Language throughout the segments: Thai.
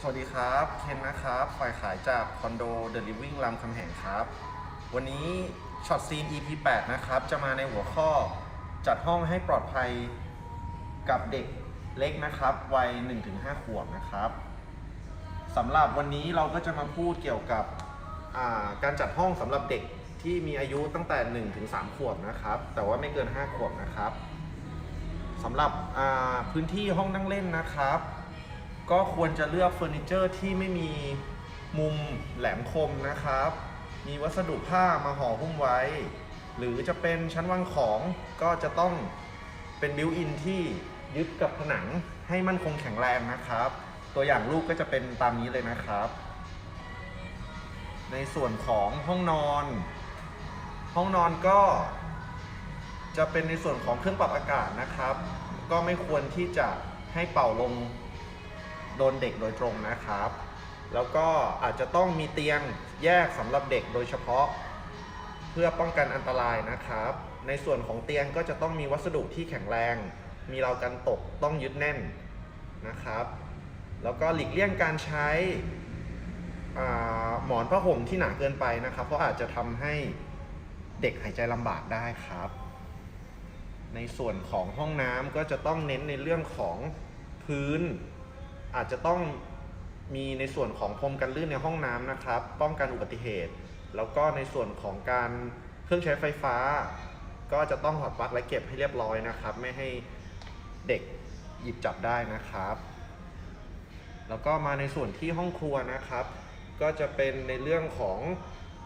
สวัสดีครับ เคนนะครับ ฝ่ายขายจากคอนโด The Living รามคำแหงครับ วันนี้ช็อตซีน EP 8 นะครับ จะมาในหัวข้อจัดห้องให้ปลอดภัยกับเด็กเล็กนะครับ วัย 1-5 ขวบนะครับสำหรับวันนี้เราก็จะมาพูดเกี่ยวกับาการจัดห้องสำหรับเด็กที่มีอายุตั้งแต่ 1-3 ขวบนะครับ แต่ว่าไม่เกิน 5 ขวบนะครับสำหรับพื้นที่ห้องนั่งเล่นนะครับ ก็ควรจะเลือกเฟอร์นิเจอร์ที่ไม่มีมุมแหลมคมนะครับ มีวัสดุผ้ามาห่อหุ้มไว้ หรือจะเป็นชั้นวางของก็จะต้องเป็นบิวอินที่ยึดกับผนังให้มั่นคงแข็งแรงนะครับ ตัวอย่างรูปก็จะเป็นตามนี้เลยนะครับ ในส่วนของห้องนอน ห้องนอนก็จะเป็นในส่วนของเครื่องปรับอากาศนะครับ ก็ไม่ควรที่จะให้เป่าลม โดนเด็กโดยตรงนะครับ แล้วก็อาจจะต้องมีเตียงแยกสำหรับเด็กโดยเฉพาะ เพื่อป้องกันอันตรายนะครับ ในส่วนของเตียงก็จะต้องมีวัสดุที่แข็งแรง มีราวกันตกต้องยึดแน่นนะครับ แล้วก็หลีกเลี่ยงการใช้หมอนผ้าห่มที่หนาเกินไปนะครับ เพราะอาจจะทำให้เด็กหายใจลำบากได้ครับ ในส่วนของห้องน้ำก็จะต้องเน้นในเรื่องของพื้น อาจจะต้องมีในส่วนของพรมกันลื่นในห้องน้ำนะครับ ป้องกันอุบัติเหตุ แล้วก็ในส่วนของการเครื่องใช้ไฟฟ้า ก็จะต้องถอดปลั๊กและเก็บให้เรียบร้อยนะครับ ไม่ให้เด็กหยิบจับได้นะครับ แล้วก็มาในส่วนที่ห้องครัวนะครับ ก็จะเป็นในเรื่องของ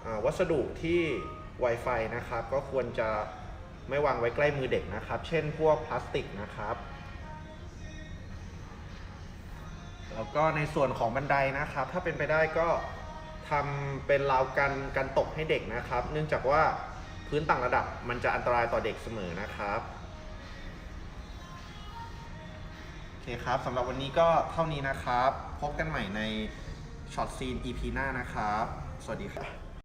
อวัสดุที่ Wi-Fi นะครับ ก็ควรจะไม่วางไว้ใกล้มือเด็กนะครับ เช่นพวกพลาสติกนะครับ แล้วก็ในส่วนของบันไดนะครับ ถ้าเป็นไปได้ก็ทำเป็นราวกันกันตกให้เด็กนะครับ เนื่องจากว่าพื้นต่างระดับมันจะอันตรายต่อเด็กเสมอนะครับโอเคครับสำหรับวันนี้ก็เท่านี้นะครับ พบกันใหม่ในช็อตซีน EP หน้านะครับ สวัสดีครับ